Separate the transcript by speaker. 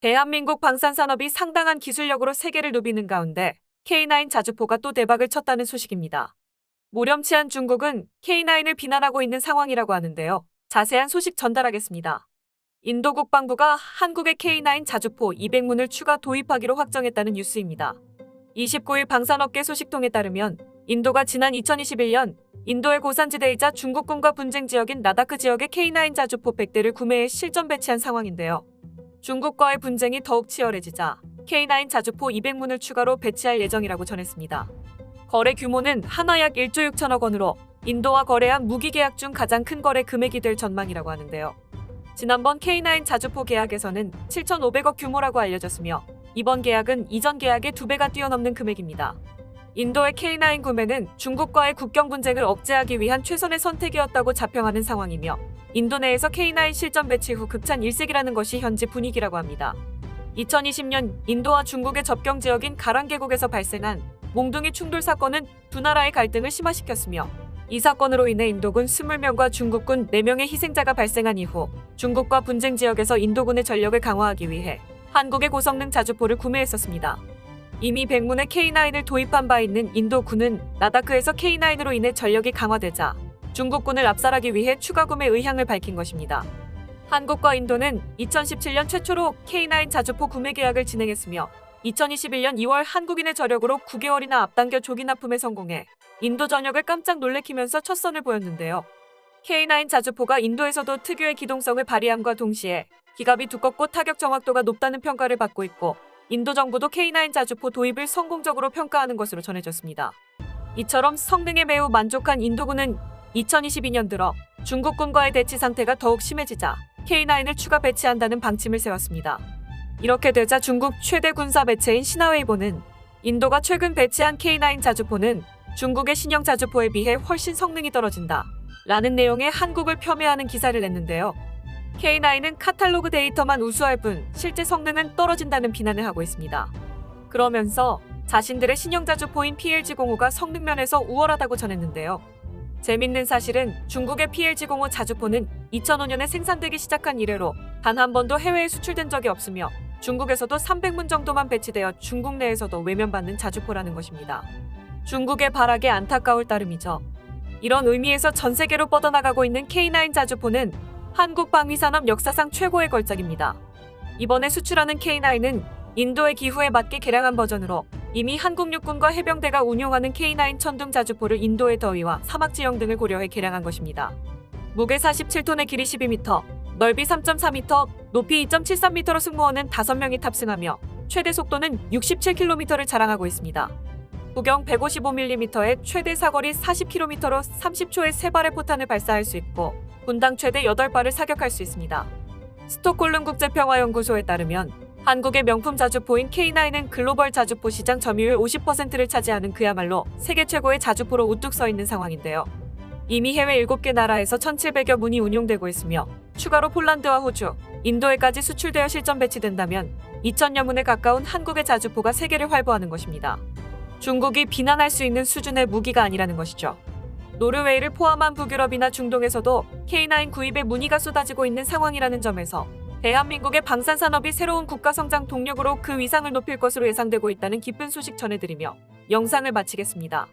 Speaker 1: 대한민국 방산산업이 상당한 기술력으로 세계를 누비는 가운데 K9 자주포가 또 대박을 쳤다는 소식입니다. 모렴치한 중국은 K9을 비난하고 있는 상황이라고 하는데요. 자세한 소식 전달하겠습니다. 인도 국방부가 한국의 K9 자주포 200문을 추가 도입하기로 확정했다는 뉴스입니다. 29일 방산업계 소식통에 따르면 인도가 지난 2021년 인도의 고산지대이자 중국군과 분쟁 지역인 나다크 지역의 K9 자주포 100대를 구매해 실전 배치한 상황인데요. 중국과의 분쟁이 더욱 치열해지자 K9 자주포 200문을 추가로 배치할 예정이라고 전했습니다. 거래 규모는 하나 약 1조 6천억 원으로 인도와 거래한 무기 계약 중 가장 큰 거래 금액이 될 전망이라고 하는데요. 지난번 K9 자주포 계약에서는 7,500억 규모라고 알려졌으며 이번 계약은 이전 계약의 두 배가 뛰어넘는 금액입니다. 인도의 K9 구매는 중국과의 국경 분쟁을 억제하기 위한 최선의 선택이었다고 자평하는 상황이며 인도 내에서 K9 실전 배치 후 극찬 일색이라는 것이 현지 분위기라고 합니다. 2020년 인도와 중국의 접경 지역인 가랑 계곡에서 발생한 몽둥이 충돌 사건은 두 나라의 갈등을 심화시켰으며 이 사건으로 인해 인도군 20명과 중국군 4명의 희생자가 발생한 이후 중국과 분쟁 지역에서 인도군의 전력을 강화하기 위해 한국의 고성능 자주포를 구매했었습니다. 이미 백문의 K9을 도입한 바 있는 인도군은 나다크에서 K9으로 인해 전력이 강화되자 중국군을 압살하기 위해 추가 구매 의향을 밝힌 것입니다. 한국과 인도는 2017년 최초로 K9 자주포 구매 계약을 진행했으며 2021년 2월 한국인의 저력으로 9개월이나 앞당겨 조기 납품에 성공해 인도 전역을 깜짝 놀래키면서 첫 선을 보였는데요. K9 자주포가 인도에서도 특유의 기동성을 발휘함과 동시에 기갑이 두껍고 타격 정확도가 높다는 평가를 받고 있고 인도 정부도 K9 자주포 도입을 성공적으로 평가하는 것으로 전해졌습니다. 이처럼 성능에 매우 만족한 인도군은 2022년 들어 중국군과의 대치 상태가 더욱 심해지자 K9을 추가 배치한다는 방침을 세웠습니다. 이렇게 되자 중국 최대 군사 매체인 신화웨이보는 인도가 최근 배치한 K9 자주포는 중국의 신형 자주포에 비해 훨씬 성능이 떨어진다. 라는 내용의 한국을 폄훼하는 기사를 냈는데요. K9은 카탈로그 데이터만 우수할 뿐 실제 성능은 떨어진다는 비난을 하고 있습니다. 그러면서 자신들의 신형 자주포인 PLG-05가 성능 면에서 우월하다고 전했는데요. 재밌는 사실은 중국의 PLG-05 자주포는 2005년에 생산되기 시작한 이래로 단 한 번도 해외에 수출된 적이 없으며 중국에서도 300문 정도만 배치되어 중국 내에서도 외면받는 자주포라는 것입니다. 중국의 발악에 안타까울 따름이죠. 이런 의미에서 전 세계로 뻗어나가고 있는 K9 자주포는 한국 방위산업 역사상 최고의 걸작입니다. 이번에 수출하는 K9은 인도의 기후에 맞게 개량한 버전으로 이미 한국 육군과 해병대가 운용하는 K9 천둥 자주포를 인도의 더위와 사막 지형 등을 고려해 개량한 것입니다. 무게 47톤에 길이 12m, 넓이 3.4m, 높이 2.73m로 승무원은 5명이 탑승하며 최대 속도는 67km를 자랑하고 있습니다. 구경 155mm의 최대 사거리 40km로 30초에 3발의 포탄을 발사할 수 있고 분당 최대 8발을 사격할 수 있습니다. 스톡홀름 국제평화연구소에 따르면 한국의 명품 자주포인 K9은 글로벌 자주포 시장 점유율 50%를 차지하는 그야말로 세계 최고의 자주포로 우뚝 서 있는 상황인데요. 이미 해외 7개 나라에서 1,700여 문이 운용되고 있으며 추가로 폴란드와 호주, 인도에까지 수출되어 실전 배치된다면 2천여 문에 가까운 한국의 자주포가 세계를 활보하는 것입니다. 중국이 비난할 수 있는 수준의 무기가 아니라는 것이죠. 노르웨이를 포함한 북유럽이나 중동에서도 K9 구입에 문의가 쏟아지고 있는 상황이라는 점에서 대한민국의 방산산업이 새로운 국가 성장 동력으로 그 위상을 높일 것으로 예상되고 있다는 기쁜 소식 전해드리며 영상을 마치겠습니다.